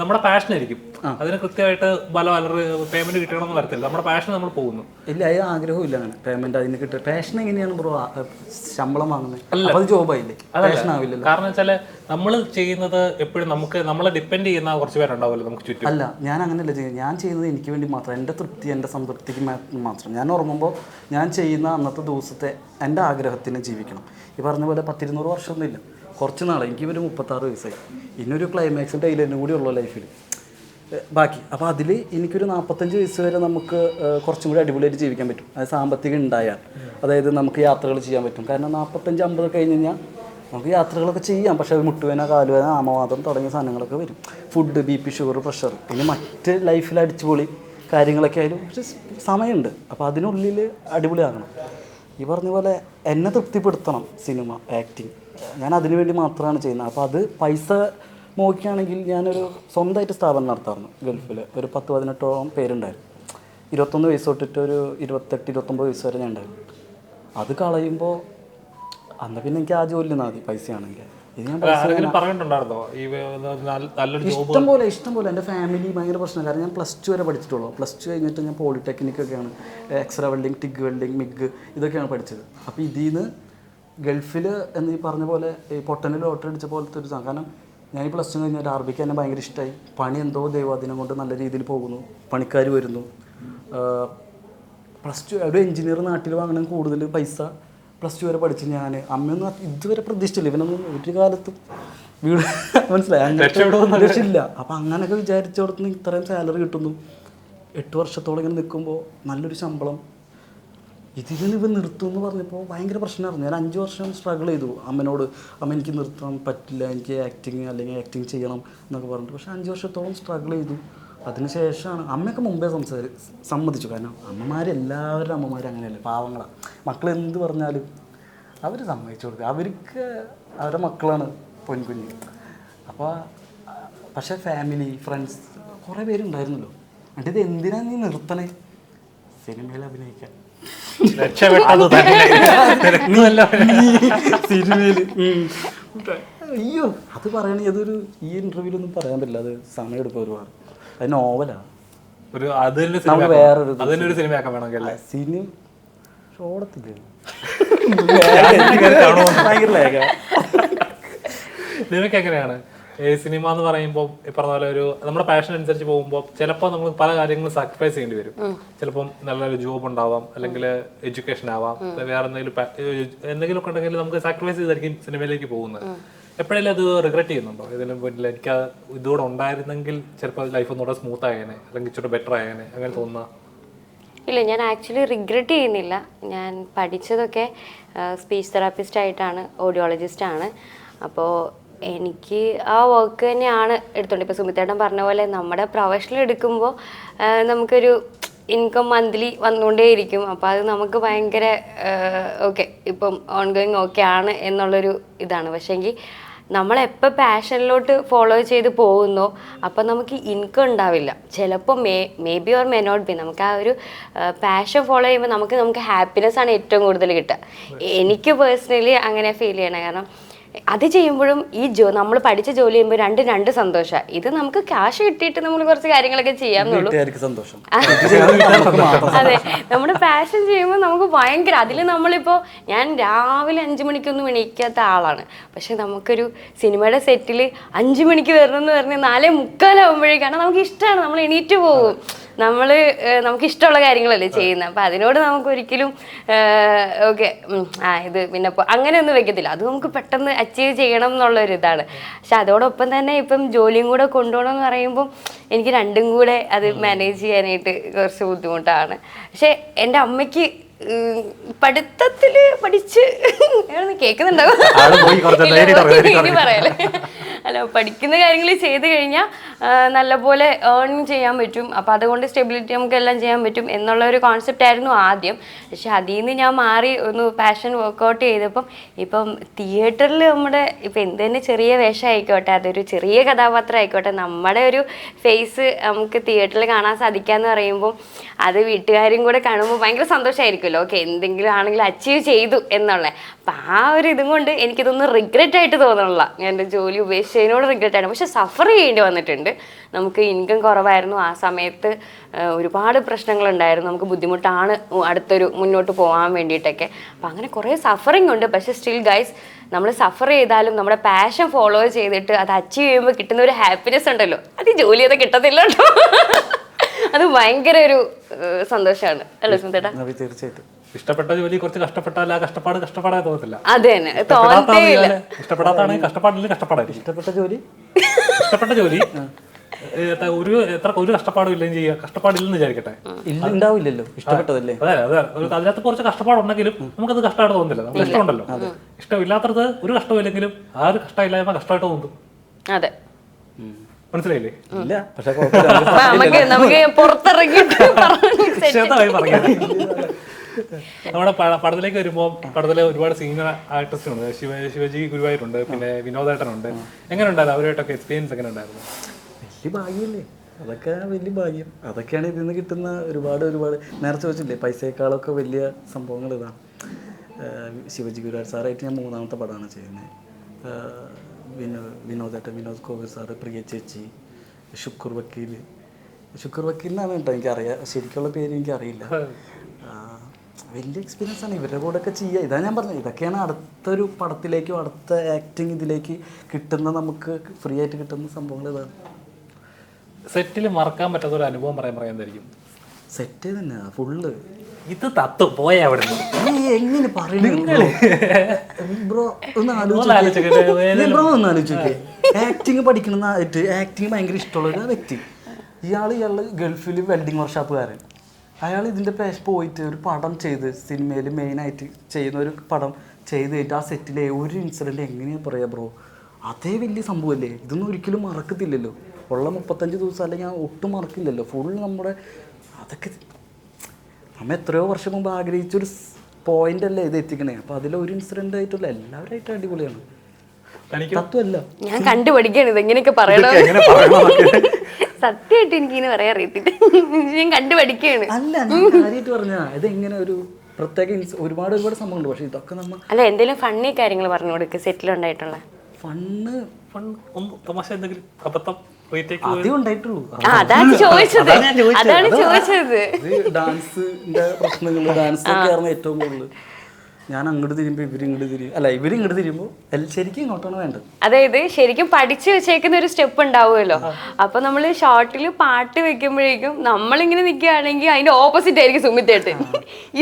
നമ്മുടെ പാഷൻ ആയിരിക്കും. അതിന് കൃത്യമായിട്ട് പല പല പേയ്മെന്റ് കിട്ടണമെന്ന് വരത്തില്ല നമ്മുടെ പാഷൻ നമ്മൾ പോകുന്നു. ഇല്ല അതിന് ആഗ്രഹവും അങ്ങനെ. പേയ്മെന്റ് അതിന് കിട്ടുക പാഷൻ എങ്ങനെയാണ് ബ്രോ ശമ്പളം വാങ്ങുന്നത് അത് ജോബായില്ലേ പാഷൻ ആവില്ലല്ലോ. കാരണം വെച്ചാൽ നമ്മൾ ചെയ്യുന്നത് എപ്പോഴും നമുക്ക് നമ്മളെ ഡിപ്പെൻഡ് ചെയ്യുന്ന കുറച്ച് പേരുണ്ടാവുമല്ലോ നമുക്ക് ചുറ്റും. അല്ല ഞാൻ അങ്ങനെയല്ല ചെയ്യുന്നത് ഞാൻ ചെയ്യുന്നത് എനിക്ക് വേണ്ടി മാത്രം. എന്റെ തൃപ്തി എന്റെ സംതൃപ്തിക്ക് മാത്രം. ഞാൻ ഉറങ്ങുമ്പോൾ ഞാൻ ചെയ്യുന്ന അന്നത്തെ ദിവസത്തെ എന്റെ ആഗ്രഹത്തിന് ജീവിക്കണം. ഈ പറഞ്ഞ പോലെ പത്തിരുന്നൂറ് വർഷമൊന്നുമില്ല കുറച്ച് നാളെ. എനിക്ക് ഒരു മുപ്പത്താറ് വയസ്സായി. ഇനിയൊരു ക്ലൈമാക്സും തന്നെ കൂടി ഉള്ളൂ ലൈഫിൽ ബാക്കി. അപ്പോൾ അതിൽ എനിക്കൊരു നാൽപ്പത്തഞ്ച് വയസ്സ് വരെ നമുക്ക് കുറച്ചും കൂടി അടിപൊളിയായിട്ട് ജീവിക്കാൻ പറ്റും. അത് സാമ്പത്തികം ഉണ്ടായാൽ. അതായത് നമുക്ക് യാത്രകൾ ചെയ്യാൻ പറ്റും. കാരണം നാൽപ്പത്തഞ്ച് അമ്പത് കഴിഞ്ഞ് കഴിഞ്ഞാൽ നമുക്ക് യാത്രകളൊക്കെ ചെയ്യാം. പക്ഷേ അത് മുട്ടുവേന കാലുവേന ആമവാദം തുടങ്ങിയ സാധനങ്ങളൊക്കെ വരും. Food B P sugar pressure പിന്നെ മറ്റ് ലൈഫിൽ അടിച്ചുപൊളി കാര്യങ്ങളൊക്കെ ആയാലും പക്ഷേ സമയമുണ്ട്. അപ്പോൾ അതിനുള്ളിൽ അടിപൊളിയാകണം. ഈ പറഞ്ഞ പോലെ എന്നെ തൃപ്തിപ്പെടുത്തണം സിനിമ ആക്ടിങ് ഞാൻ അതിനു വേണ്ടി മാത്രമാണ് ചെയ്യുന്നത്. അപ്പോൾ അത് പൈസ നോക്കുകയാണെങ്കിൽ ഞാനൊരു സ്വന്തമായിട്ട് സ്ഥാപനം നടത്താറുണ്ട് ഗൾഫിൽ ഒരു പത്ത് പതിനെട്ടോളം പേരുണ്ടായിരുന്നു. ഇരുപത്തൊന്ന് വയസ്സ് തൊട്ടിട്ട് ഒരു ഇരുപത്തെട്ട് ഇരുപത്തൊമ്പത് വയസ്സ് വരെ ഞാൻ ഉണ്ടായിരുന്നു അത് കളയുമ്പോൾ അന്ന് പിന്നെ എനിക്ക് ആ ജോലി മതി പൈസയാണെങ്കിൽ. ഇഷ്ടം പോലെ ഇഷ്ടം പോലെ. എന്റെ ഫാമിലി ഭയങ്കര പ്രശ്നം കാരണം ഞാൻ പ്ലസ് ടു വരെ പഠിച്ചിട്ടുള്ളൂ. പ്ലസ് ടു കഴിഞ്ഞിട്ട് ഞാൻ പോളിടെക്നിക്കൊക്കെയാണ് X ray welding TIG welding MIG ഇതൊക്കെയാണ് പഠിച്ചത്. അപ്പോൾ ഇതിൽ നിന്ന് ഗൾഫിൽ എന്ന് ഈ പറഞ്ഞ പോലെ ഈ പൊട്ടനിൽ ലോട്ടറി അടിച്ച പോലത്തെ ഒരു സാധനം കാരണം ഞാൻ ഈ പ്ലസ് ടു കഴിഞ്ഞിട്ട് അറബിക്ക് എന്നെ ഭയങ്കര ഇഷ്ടമായി പണി എന്തോ ദൈവാധീനം കൊണ്ട് നല്ല രീതിയിൽ പോകുന്നു. പണിക്കാർ വരുന്നു. പ്ലസ് ടു ഒരു എഞ്ചിനീയർ നാട്ടിൽ വാങ്ങണം കൂടുതൽ പൈസ. പ്ലസ് ടു വരെ പഠിച്ച് ഞാൻ അമ്മയൊന്നും ഇതുവരെ പ്രതീക്ഷിച്ചില്ല. ഇവനൊന്നും ഒരു കാലത്തും വീട് മനസ്സിലായി. രക്ഷയില്ല അപ്പം അങ്ങനെയൊക്കെ വിചാരിച്ചോടത്ത് ഇത്രയും സാലറി കിട്ടുന്നു. എട്ട് വർഷത്തോളം ഇങ്ങനെ നിൽക്കുമ്പോൾ നല്ലൊരു ശമ്പളം. ഇതിൽ ഇവ നിർത്തും എന്ന് പറഞ്ഞപ്പോൾ ഭയങ്കര പ്രശ്നമായിരുന്നു. ഞാൻ അഞ്ച് വർഷം സ്ട്രഗിൾ ചെയ്തു. അമ്മനോട് അമ്മ എനിക്ക് നിർത്താൻ പറ്റില്ല. എനിക്ക് ആക്ടിങ് അല്ലെങ്കിൽ ആക്ടിങ് ചെയ്യണം എന്നൊക്കെ പറഞ്ഞിട്ട്. പക്ഷേ അഞ്ച് വർഷത്തോളം സ്ട്രഗിൾ ചെയ്തു. അതിനുശേഷമാണ് അമ്മയൊക്കെ മുമ്പേ സംസാരി സമ്മതിച്ചു. കാരണം അമ്മമാരെല്ലാവരും അമ്മമാരും അങ്ങനെയല്ലേ? പാവങ്ങളാണ് മക്കൾ എന്ത് പറഞ്ഞാലും അവർ സമ്മതിച്ചു കൊടുക്കുക അവർക്ക് അവരുടെ മക്കളാണ് പൊൻകുഞ്ഞ്. അപ്പോൾ പക്ഷേ ഫാമിലി ഫ്രണ്ട്സ് കുറേ പേരുണ്ടായിരുന്നല്ലോ. എന്നിട്ട് ഇത് എന്തിനാണ് നീ നിർത്തണേ? സിനിമയിൽ അഭിനയിക്കാൻ. രക്ഷപ്പെട്ടത്. സിനിമയിൽ അയ്യോ അത് പറയണെങ്കിൽ അതൊരു ഈ ഇന്റർവ്യൂലൊന്നും പറയാൻ പറ്റില്ല. അത് സമയമെടുക്കും ഒരുപാട് അത് നോവലാണ് ഒരു അത് തന്നെ സിനിമ നമുക്ക് ആക്കാം. വേറൊരു സിനിമയാക്കാൻ വേണമെങ്കിൽ സിനിമ ഓടത്തില്ലേ? നിനക്ക് എങ്ങനെയാണ്? സിനിമ എന്ന് പറയുമ്പോൾ ഈ പറഞ്ഞ പോലെ ഒരു നമ്മുടെ പാഷൻ അനുസരിച്ച് പോകുമ്പോൾ ചിലപ്പോൾ നമ്മൾ പല കാര്യങ്ങളും സാക്രിഫൈസ് ചെയ്യേണ്ടി വരും. ചിലപ്പം നല്ലൊരു ജോബ് ഉണ്ടാവാം അല്ലെങ്കിൽ എഡ്യൂക്കേഷൻ ആവാം വേറെ എന്തെങ്കിലും എന്തെങ്കിലും ഒക്കെ ഉണ്ടെങ്കിൽ നമുക്ക് സാക്രിഫൈസ് ചെയ്തായിരിക്കും സിനിമയിലേക്ക് പോകുന്നത്. എപ്പോഴെങ്കിലും അത് റിഗ്രറ്റ് ചെയ്യുന്നുണ്ടോ? ഇതിലും പിന്നെ എനിക്ക് ഇതുകൂടെ ഉണ്ടായിരുന്നെങ്കിൽ ചിലപ്പോൾ ലൈഫ് ഒന്നുകൂടെ സ്മൂത്ത് ആയേനെ അല്ലെങ്കിൽ ഇച്ചിരി ബെറ്റർ ആയേനെ അങ്ങനെ തോന്നുന്ന. ഇല്ല ഞാൻ ആക്ച്വലി റിഗ്രറ്റ് ചെയ്യുന്നില്ല. ഞാൻ പഠിച്ചതൊക്കെ സ്പീച്ച് തെറാപ്പിസ്റ്റ് ആയിട്ടാണ് ഓഡിയോളജിസ്റ്റ് ആണ്. അപ്പോൾ എനിക്ക് ആ വർക്ക് തന്നെയാണ് എടുത്തോണ്ട്. ഇപ്പോൾ സുമിത്തേട്ടൻ പറഞ്ഞ പോലെ നമ്മുടെ പ്രൊഫഷണൽ എടുക്കുമ്പോൾ നമുക്കൊരു ഇൻകം മന്ത്ലി വന്നുകൊണ്ടേയിരിക്കും അപ്പോൾ അത് നമുക്ക് ഭയങ്കര ഓക്കെ ഇപ്പം ഓൺഗോയിങ് ഓക്കെ ആണ് എന്നുള്ളൊരു ഇതാണ്. പക്ഷേങ്കിൽ നമ്മളെപ്പോൾ പാഷനിലോട്ട് ഫോളോ ചെയ്ത് പോകുന്നോ അപ്പം നമുക്ക് ഇൻകം ഉണ്ടാവില്ല. ചിലപ്പോൾ may may be or may not be നമുക്ക് ആ ഒരു പാഷൻ ഫോളോ ചെയ്യുമ്പോൾ നമുക്ക് നമുക്ക് ഹാപ്പിനെസ് ആണ് ഏറ്റവും കൂടുതൽ കിട്ടുക. എനിക്ക് പേഴ്സണലി അങ്ങനെ ഫീൽ ചെയ്യണം. കാരണം അത് ചെയ്യുമ്പോഴും ഈ ജോ നമ്മൾ പഠിച്ച ജോലി ചെയ്യുമ്പോൾ രണ്ട് രണ്ട് സന്തോഷമാണ് ഇത് നമുക്ക് ക്യാഷ് കിട്ടിയിട്ട് നമ്മൾ കുറച്ച് കാര്യങ്ങളൊക്കെ ചെയ്യാമെന്നുള്ളൂ സന്തോഷം. അതെ. നമ്മുടെ പാഷൻ ചെയ്യുമ്പോൾ നമുക്ക് ഭയങ്കര അതിൽ നമ്മളിപ്പോൾ ഞാൻ രാവിലെ അഞ്ച് മണിക്കൊന്നും എണീക്കാത്ത ആളാണ്. പക്ഷെ നമുക്കൊരു സിനിമയുടെ സെറ്റിൽ അഞ്ച് മണിക്ക് വരണം എന്ന് പറഞ്ഞ് നാലേ മുക്കാലാവുമ്പോഴേക്കാണ്. നമുക്ക് ഇഷ്ടമാണ് നമ്മൾ എണീറ്റ് പോകും. നമ്മൾ നമുക്ക് ഇഷ്ടമുള്ള കാര്യങ്ങളല്ലേ ചെയ്യുന്നത് അപ്പം അതിനോട് നമുക്ക് ഒരിക്കലും ഓക്കെ ആ ഇത് പിന്നെ അങ്ങനെ അങ്ങനെയൊന്നും വെക്കത്തില്ല. അത് നമുക്ക് പെട്ടെന്ന് അച്ചീവ് ചെയ്യണം എന്നുള്ളൊരു ഇതാണ്. പക്ഷെ അതോടൊപ്പം തന്നെ ഇപ്പം ജോലിയും കൂടെ കൊണ്ടുപോകണം എന്ന് പറയുമ്പോൾ എനിക്ക് രണ്ടും കൂടെ അത് മാനേജ് ചെയ്യാനായിട്ട് കുറച്ച് ബുദ്ധിമുട്ടാണ്. പക്ഷെ എന്റെ അമ്മയ്ക്ക് പഠിത്തത്തിൽ പഠിച്ച് കേൾക്കുന്നുണ്ടാവും ആൾ അല്ല പഠിക്കുന്ന കാര്യങ്ങൾ ചെയ്ത് കഴിഞ്ഞാൽ നല്ലപോലെ ഏൺ ചെയ്യാൻ പറ്റും. അപ്പം അതുകൊണ്ട് സ്റ്റെബിലിറ്റി നമുക്ക് എല്ലാം ചെയ്യാൻ പറ്റും എന്നുള്ള ഒരു കോൺസെപ്റ്റ് ആയിരുന്നു ആദ്യം. പക്ഷെ അതിൽ നിന്ന് ഞാൻ മാറി ഒന്ന് പാഷൻ വർക്കൗട്ട് ചെയ്തപ്പം ഇപ്പം തിയേറ്ററിൽ നമ്മുടെ ഇപ്പം എന്ത് തന്നെ ചെറിയ വേഷം ആയിക്കോട്ടെ അതൊരു ചെറിയ കഥാപാത്രം ആയിക്കോട്ടെ നമ്മുടെ ഒരു ഫേസ് നമുക്ക് തിയേറ്ററിൽ കാണാൻ സാധിക്കാന്ന് പറയുമ്പോൾ അത് വീട്ടുകാരും കൂടെ കാണുമ്പോൾ ഭയങ്കര സന്തോഷമായിരിക്കുമല്ലോ ഓക്കെ എന്തെങ്കിലും ആണെങ്കിലും അച്ചീവ് ചെയ്തു എന്നുള്ള. അപ്പം ആ ഒരു ഇതും കൊണ്ട് എനിക്കിതൊന്നും റിഗ്രറ്റ് ആയിട്ട് തോന്നണില്ല. എന്റെ ജോലി ഉപേക്ഷിച്ചതിനോട് റിഗ്രറ്റ് ആണ്. പക്ഷെ സഫർ ചെയ്യേണ്ടി വന്നിട്ടുണ്ട്. നമുക്ക് ഇൻകം കുറവായിരുന്നു. ആ സമയത്ത് ഒരുപാട് പ്രശ്നങ്ങളുണ്ടായിരുന്നു. നമുക്ക് ബുദ്ധിമുട്ടാണ് അടുത്തൊരു മുന്നോട്ട് പോകാൻ വേണ്ടിയിട്ടൊക്കെ. അപ്പം അങ്ങനെ കുറേ സഫറിങ് ഉണ്ട്. പക്ഷെ സ്റ്റിൽ ഗൈസ് നമ്മൾ സഫർ ചെയ്താലും നമ്മുടെ പാഷൻ ഫോളോ ചെയ്തിട്ട് അത് അച്ചീവ് ചെയ്യുമ്പോൾ കിട്ടുന്ന ഒരു ഹാപ്പിനെസ് ഉണ്ടല്ലോ. അത് ജോലി ചെയ്താൽ കിട്ടത്തില്ല കേട്ടോ. അത് ഭയങ്കര ഒരു സന്തോഷമാണ് അല്ലേ സുന്ദേട്ടാ? തീർച്ചയായിട്ടും. ഇഷ്ടപ്പെട്ട ജോലി കുറച്ച് കഷ്ടപ്പെട്ടാൽ ആ കഷ്ടപ്പാട് കഷ്ടപ്പാടായി തോന്നത്തില്ല. അതെ ഇഷ്ടപ്പെടാത്താണെങ്കിൽ കഷ്ടപ്പാടില്ല കഷ്ടപ്പാടായിരിക്കും. ഇഷ്ടപ്പെട്ട ജോലി? ഇഷ്ടപ്പെട്ട ജോലി? ഒരു എത്ര ഒരു കഷ്ടപ്പാടും ഇല്ലെങ്കിൽ ചെയ്യുക. കഷ്ടപ്പാടില്ലെന്ന് വിചാരിക്കട്ടെ. ഉണ്ടാവില്ലല്ലോ. ഇഷ്ടപ്പെട്ടതല്ലേ? അതെ അതെ ഒരു അതിനകത്ത് കുറച്ച് കഷ്ടപ്പാടുണ്ടെങ്കിലും നമുക്കത് കഷ്ടമായിട്ട് തോന്നുന്നില്ല നമുക്ക് ഇഷ്ടമുണ്ടല്ലോ. ഇഷ്ടമില്ലാത്തത് ഒരു കഷ്ടമില്ലെങ്കിലും ആ ഒരു കഷ്ടമില്ലായ്മ കഷ്ടമായിട്ട് തോന്നും. അതെ. മനസ്സിലായില്ലേ? ഇല്ല. പക്ഷെ നമുക്ക് പുറത്തിറങ്ങിയിട്ട് നമ്മുടെ പടത്തിലേക്ക് വരുമ്പോൾ പടത്തിലെ ഒരുപാട് സീനിയർ ആർട്ടിസ്റ്റ് ഉണ്ട്. ശിവ ശിവജി ഗുരുവായൂരുണ്ട് പിന്നെ വിനോദേട്ടനുണ്ട്. എങ്ങനെ ഉണ്ടായിരുന്നു അവരുമായിട്ടൊക്കെ എക്സ്പീരിയൻസ് എങ്ങനെ ഉണ്ടായിരുന്നു വലിയ ഭാഗ്യമല്ലേ അതൊക്കെ വലിയ ഭാഗ്യം. അതൊക്കെയാണ് ഇതിൽ നിന്ന് കിട്ടുന്ന ഒരുപാട് ഒരുപാട്. നേരത്തെ ചോദിച്ചില്ലേ പൈസയേക്കാളൊക്കെ വലിയ സംഭവങ്ങൾ ഇതാണ് ശിവജി ഗുരുവായൂർ സാറായിട്ട് ഞാൻ മൂന്നാമത്തെ പടമാണ് ചെയ്യുന്നത്. വിനോ വിനോദേട്ടൻ വിനോദ് കോവിർ സാറ് പ്രിയ ചേച്ചി ഷുക്കുർ വക്കീൽ ഷുക്കുർ വക്കീലിനാണ് കേട്ടോ എനിക്കറിയാം. ശരിക്കുള്ള പേര് എനിക്കറിയില്ല. വലിയ എക്സ്പീരിയൻസ് ആണ്. ഇവരുടെ കൂടെ ഒക്കെ ചെയ്യുക ഇതാ ഞാൻ പറഞ്ഞത്. ഇതൊക്കെയാണ് അടുത്തൊരു പടത്തിലേക്കും അടുത്ത ആക്ടിങ് ഇതിലേക്ക് കിട്ടുന്ന നമുക്ക് ഫ്രീ ആയിട്ട് കിട്ടുന്ന സംഭവങ്ങൾ ഇതാണ്. സെറ്റിൽ മറക്കാൻ പറ്റാത്ത ഒരു അനുഭവം പറയാൻ എന്തായിരിക്കും? സെറ്റ് തന്നെ ഫുള്ള് ഇത് തത്തു പോയ അവിടെ എങ്ങനെ പറയുന്നു? ബ്രോ ഒന്ന്. ബ്രോ ഒന്ന് ആലോചിച്ചോക്കെ ആക്ടിങ് പഠിക്കണമെന്നായിട്ട് ആക്ടിങ് ഭയങ്കര ഇഷ്ടമുള്ള ഒരു വ്യക്തി. ഇയാൾ ഇയാൾ ഗൾഫിൽ വെൽഡിങ് വർക്ക്ഷോപ്പുകാരൻ അയാൾ ഇതിന്റെ പേശ് പോയിട്ട് ഒരു പടം ചെയ്ത് സിനിമയിൽ മെയിനായിട്ട് ചെയ്യുന്ന ഒരു പടം ചെയ്ത് കഴിഞ്ഞിട്ട് ആ സെറ്റിലെ ഒരു ഇൻസിഡന്റ് എങ്ങനെയാണ് പറയാ ബ്രോ അതേ വലിയ സംഭവമല്ലേ ഇതൊന്നും ഒരിക്കലും മറക്കത്തില്ലല്ലോ. ഉള്ള മുപ്പത്തഞ്ച് ദിവസം അല്ലെങ്കിൽ ഞാൻ ഒട്ടും മറക്കില്ലല്ലോ. ഫുൾ നമ്മുടെ അതൊക്കെ നമ്മൾ എത്രയോ വർഷം മുമ്പ് ആഗ്രഹിച്ചൊരു പോയിന്റ് അല്ലേ ഇത് എത്തിക്കണേ. അപ്പൊ അതിലെ ഒരു ഇൻസിഡന്റ് ആയിട്ടുള്ള എല്ലാവരായിട്ടും അടിപൊളിയാണ്. തത്വമല്ല. ഞാൻ കണ്ടുപഠിക്കണം ഇത് എങ്ങനെയൊക്കെ പറയണോ സത്യമായിട്ട് എനിക്ക് ഇങ്ങനെ പറയാൻ അറിയത്തില്ല. ഞാൻ കണ്ടുപഠിക്കാണ് അല്ല ഞാൻ കാര്യമായിട്ട് പറഞ്ഞാ ഇത് എങ്ങനെ ഒരു പ്രത്യേക ഇൻസ്- ഒരുപാട് ഒരുപാട് സംഭവമുണ്ട് പക്ഷെ ഇതൊക്കെ നമ്മ അല്ല എന്തെങ്കിലും ഫണ്ണി കാര്യങ്ങൾ പറഞ്ഞു കൊടുക്കുക സെറ്റിൽ ഉണ്ടായിട്ടുള്ള. ഫണ്ണ് ഫൺ ഒന്ന് തമാശ എന്തെങ്കിലും അബദ്ധം റീടേക്ക് ആദ്യം ഉണ്ടായിട്ടുള്ളൂ. ആ അതാണ് ചോദിച്ചത്. അതാണ് അത് ചോദിച്ചത്. ഡാൻസിന്റെ പ്രശ്നങ്ങൾ ഡാൻസ് ഒക്കെ ആയിരുന്നു ഏറ്റവും കൂടുതൽ ഞാൻ അങ്ങോട്ട് തിരിയുമ്പോൾ ഇവരിങ്ങോട്ട് തിരിയും. അല്ല ഇവരിങ്ങോട്ട് തിരിയുമ്പോൾ ശരിക്കും ഇങ്ങോട്ടാണ് വേണ്ടത്. അതായത് ശരിക്കും പഠിച്ചു വെച്ചേക്കുന്ന ഒരു സ്റ്റെപ്പ് ഉണ്ടാവുമല്ലോ. അപ്പൊ നമ്മൾ ഷോർട്ടിൽ പാട്ട് വെക്കുമ്പോഴേക്കും നമ്മളിങ്ങനെ നിൽക്കുകയാണെങ്കിൽ അതിന്റെ ഓപ്പോസിറ്റ് ആയിരിക്കും സുമിത്തേട്ട്.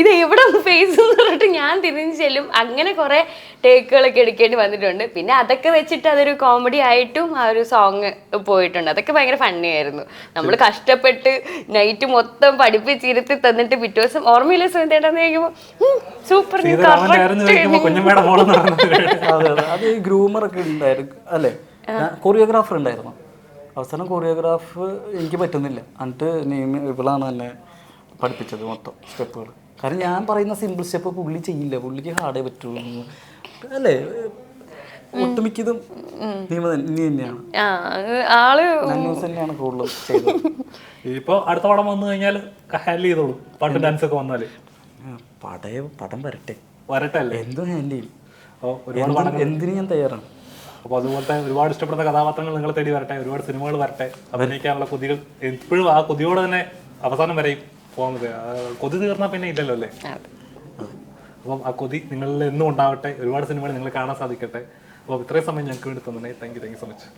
ഇത് എവിടെ ഫേസ് എന്ന് പറഞ്ഞിട്ട് ഞാൻ തിരിഞ്ഞു ചെല്ലും. അങ്ങനെ കുറെ ടേക്കുകളൊക്കെ എടുക്കേണ്ടി വന്നിട്ടുണ്ട്. പിന്നെ അതൊക്കെ വെച്ചിട്ട് അതൊരു കോമഡി ആയിട്ടും ആ ഒരു സോങ് പോയിട്ടുണ്ട്. അതൊക്കെ ഭയങ്കര ഫണ്ണി ആയിരുന്നു. നമ്മൾ കഷ്ടപ്പെട്ട് നൈറ്റ് മൊത്തം പഠിപ്പിച്ചിരുത്തി തന്നിട്ട് പിറ്റേ ദിവസം ഓർമ്മയില്ല സുമിത്തേട്ടെന്ന് ചോദിക്കുമ്പോൾ സൂപ്പർ അതെ അതെ. അത് ഈ ഗ്രൂമർ ഒക്കെ ഉണ്ടായിരുന്നു. അല്ലേ? കൊറിയോഗ്രാഫർ ഉണ്ടായിരുന്നു. അവസാനം കൊറിയോഗ്രാഫ് എനിക്ക് പറ്റുന്നില്ല. എന്നിട്ട് നെയ്മ് ഇവളാണ് എന്നെ പഠിപ്പിച്ചത് മൊത്തം സ്റ്റെപ്പുകൾ കാരണം ഞാൻ പറയുന്ന സിമ്പിൾ സ്റ്റെപ്പ് പുള്ളി ചെയ്യില്ല. പുള്ളിക്ക് ഹാർഡേ പറ്റുള്ളൂ അല്ലേ? ഒട്ടുമിക്കതും നീ തന്നെയാണ്. ആ ആൾ നന്നൂസ് തന്നെയാണ് കൂടുതലും ചെയ്തത്. ഇപ്പൊ അടുത്ത പടം വന്നു കഴിഞ്ഞാൽ ഹാൻഡിൽ ചെയ്തോളൂ. പാട്ട് ഡാൻസ് ഒക്കെ വന്നാൽ. പടയ പടം വരട്ടെ. വരട്ടല്ലേ? എന്തോ ഹാൻഡിൽ ചെയ്യും എന്തിനും ഞാൻ തയ്യാറാണ്? അപ്പോൾ അതുപോലത്തെ ഒരുപാട് ഇഷ്ടപ്പെടുന്ന കഥാപാത്രങ്ങൾ നിങ്ങൾ തേടി വരട്ടെ ഒരുപാട് സിനിമകൾ വരട്ടെ അഭിനയിക്കാനുള്ള കൊതികൾ എപ്പോഴും ആ കൊതിയോട് തന്നെ അവസാനം വരെയും പോകുന്നത്. കൊതി തീർന്നാൽ പിന്നെ ഇല്ലല്ലോ അല്ലേ? അപ്പം ആ കൊതി നിങ്ങളിൽ എന്നും ഉണ്ടാവട്ടെ ഒരുപാട് സിനിമകൾ നിങ്ങൾ കാണാൻ സാധിക്കട്ടെ. അപ്പൊ ഇത്രയും സമയം ഞങ്ങൾക്ക് വേണ്ടി തന്നെ thank you thank you so much